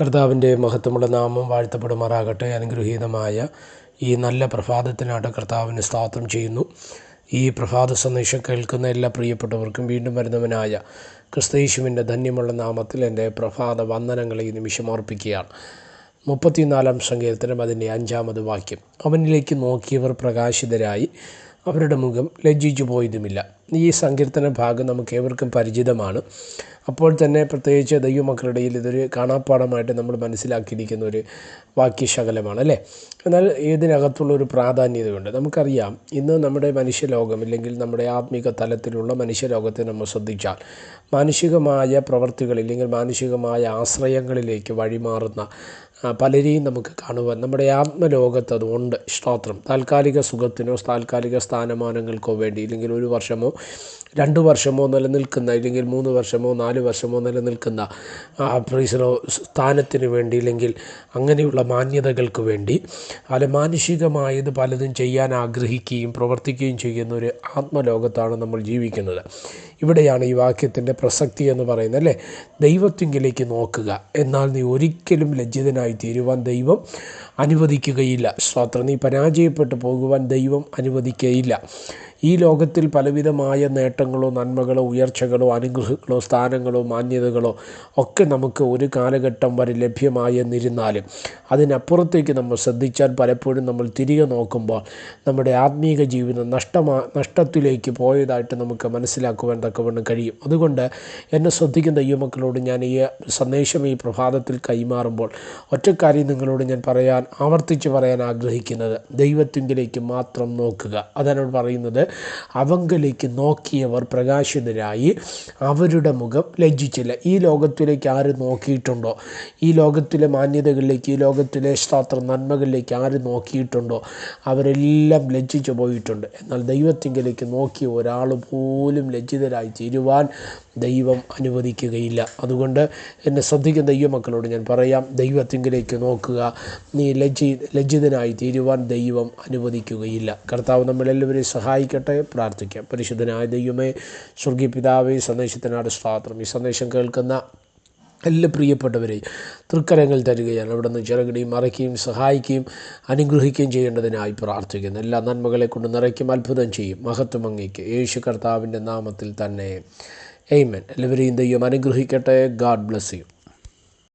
കർത്താവിന്റെ മഹത്വമുള്ള നാമം വാഴ്ത്തപ്പെടുമാറാകട്ടെ. അനുഗ്രഹീതമായ ഈ നല്ല പ്രഭാതത്തിനായിട്ട് കർത്താവിന് സ്തോത്രം ചെയ്യുന്നു. ഈ പ്രഭാത സന്ദേശം കേൾക്കുന്ന എല്ലാ പ്രിയപ്പെട്ടവർക്കും വീണ്ടും വരുന്നവനായ ക്രിസ്തീശുവിന്റെ ധന്യമുള്ള നാമത്തിൽ എന്റെ പ്രഭാത വന്ദനങ്ങളെ ഈ നിമിഷം അർപ്പിക്കുകയാണ്. മുപ്പത്തിനാലാം സങ്കീർത്തനം അതിന്റെ അഞ്ചാമത് വാക്യം. അവനിലേക്ക് നോക്കിയവർ പ്രകാശിതരായി. അവരുടെ മുഖം ലജ്ജിച്ചു പോയതുമില്ല. ഈ സങ്കീർത്തന ഭാഗം നമുക്ക് ഏവർക്കും പരിചിതമാണ്. അപ്പോൾ തന്നെ പ്രത്യേകിച്ച് ദൈവമക്കളുടെ ഇടയിൽ ഇതൊരു കാണാപ്പാടമായിട്ട് നമ്മൾ മനസ്സിലാക്കിയിരിക്കുന്ന ഒരു വാക്യശകലമാണ് അല്ലേ? എന്നാൽ ഇതിനകത്തുള്ള ഒരു പ്രാധാന്യതയുണ്ട്. നമുക്കറിയാം ഇന്ന് നമ്മുടെ മനുഷ്യലോകം ഇല്ലെങ്കിൽ നമ്മുടെ ആത്മീക തലത്തിലുള്ള മനുഷ്യലോകത്തെ നമ്മൾ ശ്രദ്ധിച്ചാൽ മാനുഷികമായ പ്രവർത്തികൾ ഇല്ലെങ്കിൽ മാനുഷികമായ ആശ്രയങ്ങളിലേക്ക് വഴിമാറുന്ന പലരെയും നമുക്ക് കാണുവാൻ നമ്മുടെ ആത്മലോകത്ത് അതുകൊണ്ട് സ്തോത്രം. താൽക്കാലിക സുഖത്തിനോ താൽക്കാലിക സ്ഥാനമാനങ്ങൾക്കോ വേണ്ടി ഇല്ലെങ്കിൽ ഒരു വർഷമോ രണ്ട് വർഷമോ നിലനിൽക്കുന്ന ഇല്ലെങ്കിൽ മൂന്ന് വർഷമോ നാല് വർഷമോ നിലനിൽക്കുന്ന ആ പ്രീസണോ സ്ഥാനത്തിന് വേണ്ടി ഇല്ലെങ്കിൽ അങ്ങനെയുള്ള മാന്യതകൾക്ക് വേണ്ടി അല്ല മാനുഷികമായത് പലതും ചെയ്യാൻ ആഗ്രഹിക്കുകയും പ്രവർത്തിക്കുകയും ചെയ്യുന്ന ഒരു ആത്മലോകത്താണ് നമ്മൾ ജീവിക്കുന്നത്. ഇവിടെയാണ് ഈ വാക്യത്തിന്റെ പ്രസക്തി എന്ന് പറയുന്നത് അല്ലേ? ദൈവത്തിങ്കിലേക്ക് നോക്കുക. എന്നാൽ നീ ഒരിക്കലും ലജ്ജിതനായി തീരുവാൻ ദൈവം അനുവദിക്കുകയില്ല. സ്വാത്ര നീ പരാജയപ്പെട്ടു പോകുവാൻ ദൈവം അനുവദിക്കുകയില്ല. ഈ ലോകത്തിൽ പലവിധമായ നേട്ടങ്ങളോ നന്മകളോ ഉയർച്ചകളോ അനുഗ്രഹങ്ങളോ സ്ഥാനങ്ങളോ മാന്യതകളോ ഒക്കെ നമുക്ക് ഒരു കാലഘട്ടം വരെ ലഭ്യമായെന്നിരുന്നാലും അതിനപ്പുറത്തേക്ക് നമ്മൾ ശ്രദ്ധിച്ചാൽ പലപ്പോഴും നമ്മൾ തിരികെ നോക്കുമ്പോൾ നമ്മുടെ ആത്മീക ജീവിതം നഷ്ടമാ നഷ്ടത്തിലേക്ക് പോയതായിട്ട് നമുക്ക് മനസ്സിലാക്കുവാൻ തക്കവണ്ണം കഴിയും. അതുകൊണ്ട് എന്നെ ശ്രദ്ധിക്കുന്ന ദൈവമക്കളോട് ഞാൻ ഈ സന്ദേശം ഈ പ്രഭാതത്തിൽ കൈമാറുമ്പോൾ ഒറ്റക്കാര്യം നിങ്ങളോട് ഞാൻ പറയാൻ ആവർത്തിച്ച് പറയാൻ ആഗ്രഹിക്കുന്നത് ദൈവത്തിങ്കിലേക്ക് മാത്രം നോക്കുക. അതാണ് പറയുന്നത് അവങ്കലേക്ക് നോക്കിയവർ പ്രകാശിതരായി അവരുടെ മുഖം ലജ്ജിച്ചില്ല. ഈ ലോകത്തിലേക്ക് ആര് നോക്കിയിട്ടുണ്ടോ? ഈ ലോകത്തിലെ മാന്യതകളിലേക്ക് ഈ ലോകത്തിലെ ശാസ്ത്ര നന്മകളിലേക്ക് ആര് നോക്കിയിട്ടുണ്ടോ? അവരെല്ലാം ലജ്ജിച്ചു പോയിട്ടുണ്ട്. എന്നാൽ ദൈവത്തിങ്കിലേക്ക് നോക്കിയ ഒരാൾ പോലും ലജ്ജിതരായി തീരുവാൻ ദൈവം അനുവദിക്കുകയില്ല. അതുകൊണ്ട് എന്നെ ശ്രദ്ധിക്കുന്ന ദൈവമക്കളോട് ഞാൻ പറയാം ദൈവത്തിങ്കിലേക്ക് നോക്കുക. നീ ലജ്ജി ലജ്ജിതനായി തീരുവാൻ ദൈവം അനുവദിക്കുകയില്ല. കർത്താവ് നമ്മളെല്ലാവരെയും സഹായിക്കട്ടെ പ്രാർത്ഥിക്കാം. പരിശുദ്ധനായ ദൈവമേ സ്വർഗീയ പിതാവ് ഈ സന്ദേശത്തിനാട് സ്വാത്രം ഈ സന്ദേശം കേൾക്കുന്ന എല്ലാ പ്രിയപ്പെട്ടവരെയും തൃക്കരങ്ങൾ തരികയാണ്. അവിടെ നിന്ന് ചിറകിടിയും മറയ്ക്കുകയും സഹായിക്കുകയും അനുഗ്രഹിക്കുകയും ചെയ്യേണ്ടതിനായി പ്രാർത്ഥിക്കുന്നു. എല്ലാ നന്മകളെ കൊണ്ട് നിറയ്ക്കും അത്ഭുതം ചെയ്യും. മഹത്വം അങ്ങേക്ക്. യേശു കർത്താവിന്റെ നാമത്തിൽ തന്നെ. എയ്മൻ എല്ലാവരെയും ദൈവം അനുഗ്രഹിക്കട്ടെ. God bless you